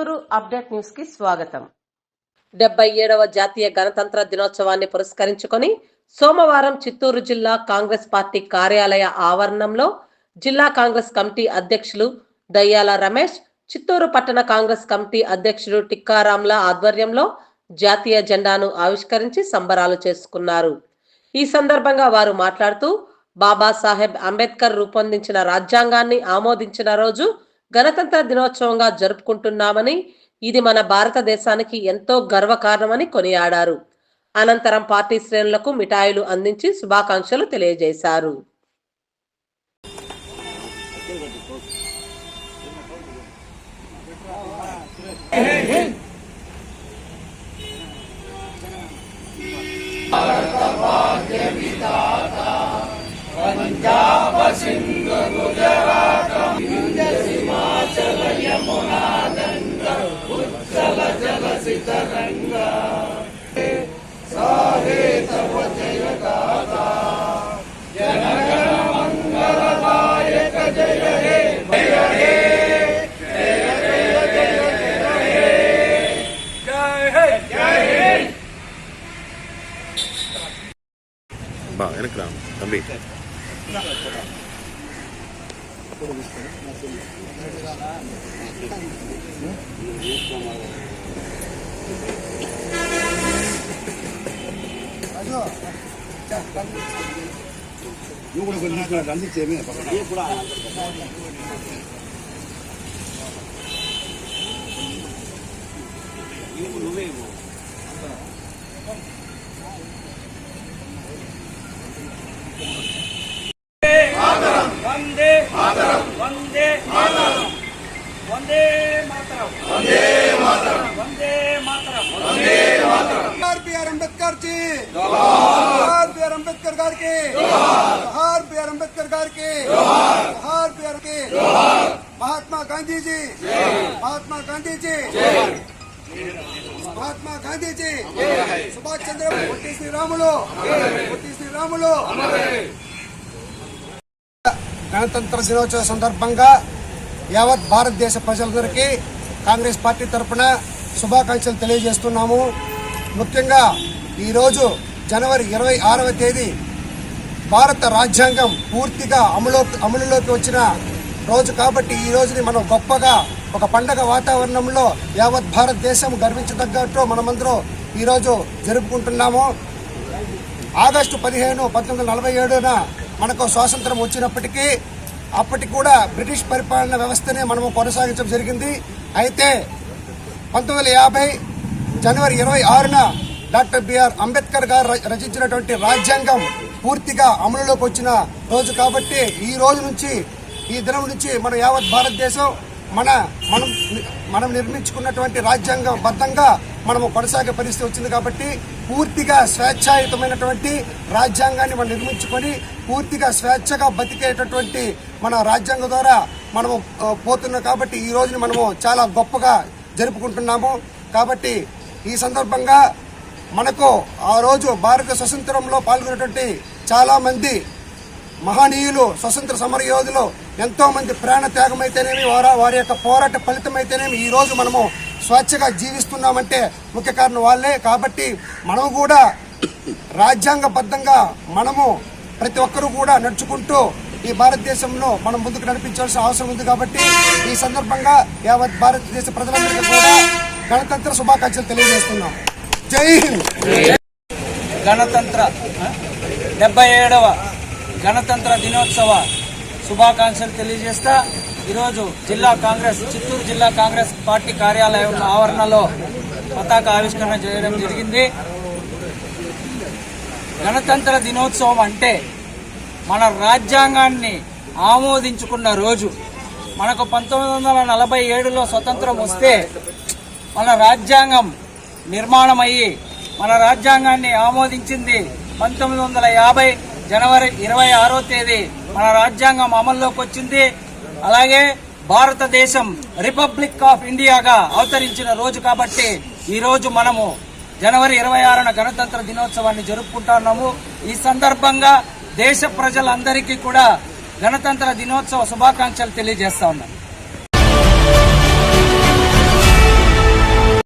Chittoor update న్యూస్కి స్వాగతం. డెబ్బై ఏడవ జాతీయ గణతంత్ర దినోత్సవాన్ని పురస్కరించుకొని సోమవారం చిత్తూరు జిల్లా కాంగ్రెస్ పార్టీ కార్యాలయ ఆవరణంలో జిల్లా కాంగ్రెస్ కమిటీ అధ్యక్షులు దయ్యాల రమేష్ చిత్తూరు పట్టణ కాంగ్రెస్ కమిటీ అధ్యక్షుడు టిక్కారాంల ఆధ్వర్యంలో జాతీయ జెండాను ఆవిష్కరించి సంబరాలు చేసుకున్నారు. ఈ సందర్భంగా వారు మాట్లాడుతూ బాబాసాహెబ్ అంబేద్కర్ రూపొందించిన రాజ్యాంగాన్ని ఆమోదించిన రోజు గణతంత్ర దినోత్సవంగా జరుపుకుంటున్నామని ఇది మన భారతదేశానికి ఎంతో గర్వకారణమని కొనియాడారు. అనంతరం పార్టీ శ్రేణులకు మిఠాయిలు అందించి శుభాకాంక్షలు తెలియజేశారు. బా lambe. 요거는 그냥 그냥 남들 B R Ambedkar ji జోహార్ బిఆర్ అంబేద్కర్ గారికి జోహార్ బిఆర్ అంబేద్కర్ గారికి జోహార్ బిఆర్కి మహాత్మా గాంధీజీ మహాత్మా గాంధీజీ మహాత్మా గాంధీజీ సుభాష్ చంద్ర పొట్టి శ్రీరాములు పొట్టి శ్రీరాములు గణతంత్ర దినోత్సవ సందర్భంగా యావత్ భారతదేశ ప్రజలందరికీ కాంగ్రెస్ పార్టీ తరఫున శుభాకాంక్షలు తెలియజేస్తున్నాము ముఖ్యంగా ఈరోజు జనవరి ఇరవై ఆరవ తేదీ భారత రాజ్యాంగం పూర్తిగా అమలు అమలులోకి వచ్చిన రోజు కాబట్టి ఈ రోజుని మనం గొప్పగా ఒక పండగ వాతావరణంలో యావత్ భారతదేశం గర్వించదగ్గట్టు మనమందరం ఈరోజు జరుపుకుంటున్నాము. ఆగస్టు పదిహేను పంతొమ్మిది వందల నలభై ఏడున మనకు స్వాతంత్రం వచ్చినప్పటికీ అప్పటికి కూడా బ్రిటిష్ పరిపాలన వ్యవస్థనే మనము కొనసాగించడం జరిగింది. అయితే పంతొమ్మిది వందల యాభై జనవరి ఇరవై ఆరున డాక్టర్ బిఆర్ అంబేద్కర్ గారు ర- రచించినటువంటి రాజ్యాంగం పూర్తిగా అమలులోకి వచ్చిన రోజు కాబట్టి ఈ రోజు నుంచి ఈ దినం నుంచి మన యావత్ భారతదేశం మన మనం మనం నిర్మించుకున్నటువంటి రాజ్యాంగం బద్ధంగా మనము కొనసాగే పరిస్థితి వచ్చింది కాబట్టి పూర్తిగా స్వేచ్ఛాయుతమైనటువంటి రాజ్యాంగాన్ని మనం నిర్మించుకొని పూర్తిగా స్వేచ్ఛగా బతికేటటువంటి మన రాజ్యాంగం ద్వారా మనము పోతున్నాం కాబట్టి ఈ రోజుని మనము చాలా గొప్పగా జరుపుకుంటున్నాము. కాబట్టి ఈ సందర్భంగా మనకు ఆ రోజు భారత స్వతంత్రంలో పాల్గొన్నటువంటి చాలామంది మహనీయులు స్వతంత్ర సమర యోధులు ఎంతోమంది ప్రాణ ప్రాణ త్యాగమైతేనేమి వారా వారి యొక్క పోరాట ఫలితమైతేనేమి అయితేనేమి ఈరోజు మనము స్వేచ్ఛగా జీవిస్తున్నామంటే ముఖ్య కారణం వాళ్ళే. కాబట్టి మనము కూడా రాజ్యాంగబద్ధంగా మనము ప్రతి ఒక్కరూ కూడా నడుచుకుంటూ ఈ భారతదేశంలో మనం ముందుకు నడిపించాల్సిన అవసరం ఉంది. కాబట్టి ఈ సందర్భంగా యావత్ భారతదేశ ప్రజలందరికీ కూడా గణతంత్ర శుభాకాంక్షలు తెలియజేస్తున్నాం. జై హింద్. గణతంత్ర డెబ్బై ఏడవ గణతంత్ర దినోత్సవ శుభాకాంక్షలు తెలియజేస్తా ఈరోజు జిల్లా కాంగ్రెస్ చిత్తూరు జిల్లా కాంగ్రెస్ పార్టీ కార్యాలయం ఆవరణలో పతాక ఆవిష్కరణ చేయడం జరిగింది. గణతంత్ర దినోత్సవం అంటే మన రాజ్యాంగాన్ని ఆమోదించుకున్న రోజు. మనకు పంతొమ్మిది వందల నలభై ఏడులో స్వతంత్రం వస్తే మన రాజ్యాంగం నిర్మాణమయ్యి మన రాజ్యాంగాన్ని ఆమోదించింది పంతొమ్మిది వందల యాభై జనవరి ఇరవై ఆరో తేదీ మన రాజ్యాంగం అమల్లోకి వచ్చింది. అలాగే భారతదేశం రిపబ్లిక్ ఆఫ్ ఇండియాగా అవతరించిన రోజు కాబట్టి ఈరోజు మనము జనవరి ఇరవై ఆరున గణతంత్ర దినోత్సవాన్ని జరుపుకుంటున్నాము ఈ సందర్భంగా దేశ ప్రజలందరికీ కూడా గణతంత్ర దినోత్సవ శుభాకాంక్షలు తెలియజేస్తా ఉన్నాను